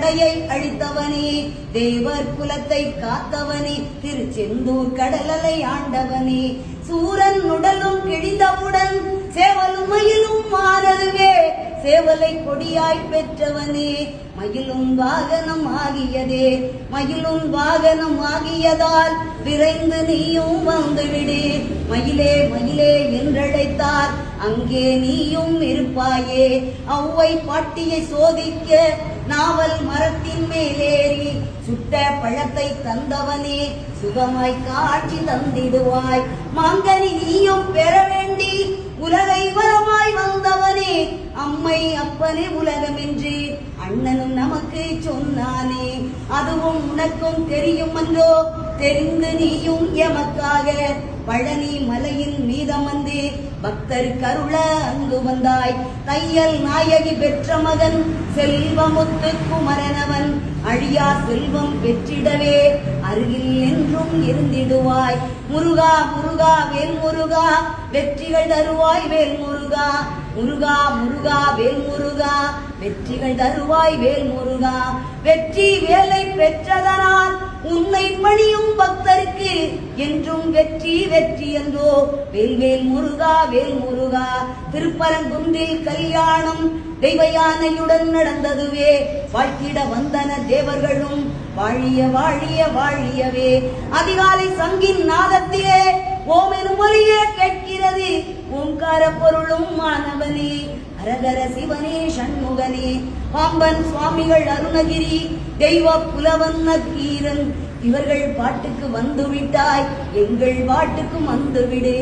படையை அழித்தவனே தேவர் குலத்தை காத்தவனே திருச்செந்தூர் கடலலை ஆண்டவனே. சூரன் உடலும் கிழிந்தவுடன் சேவலும் மயிலும் மாறதுவே சேவலை கொடியாய் பெற்றவனே. மயிலும் வாகனம் ஆகியதே மயிலும் வாகனம் ஆகியதால் விரைந்து நீயும் வந்துவிடு மயிலே மயிலே என்றழைத்தார் அங்கே நீயும் இருப்பாயே. அவ்வை பாட்டியை சோதிக்க நாவல் மரத்தின் மேலேறி சுட்ட பழத்தை தந்தவனே சுகமாய் காட்சி தந்திடுவாய். மாங்கனி நீயும் பெற வேண்டி உலகை வரமாய் வந்தவனே அம்மை அப்பனே உலகம் என்று அண்ணனும் நமக்கு சொன்னானே. அதுவும் உனக்கும் தெரியும் என்றோ தெரிந்து நீயும் எமக்காக பழனி மலையின் பக்தர் கருள அங்கு வந்தாய் தையல் நாயகி பெற்ற மகன் செல்வமுத்து குமரனவன். அழியா செல்வம் பெற்றிடவே அருகில் என்றும் இருந்திடுவாய். முருகா முருகா வேல் முருகா வெற்றிகள் தருவாய் வேல் முருகா முருகா முருகா வேல் முருகா வெற்றிகள் தருவாய் வேல் முருகா வெற்றி வேலை பெற்றதனா? என்றும் வெற்றி வெற்றி என்றோ? வேல்வேல் முருகா வேல் முருகா திருப்பரங்குன்றில் கல்யாணம் தெய்வ யானையுடன் நடந்ததுவே. வாழ்த்திட வந்தன தேவர்களும் வாழிய வாழிய வாழியவே. அதிகாலை சங்கின் நாதத்திலே ஓம் மொழியே கேட்கிறது. ஓங்கார பொருளும் மாணவனே அரகர சிவனே சண்முகனே. பாம்பன் சுவாமிகள் அருணகிரி தெய்வ புலவன் நக்கீரன் இவர்கள் பாட்டுக்கு வந்துவிட்டாய் எங்கள் பாட்டுக்கும் வந்துவிடு.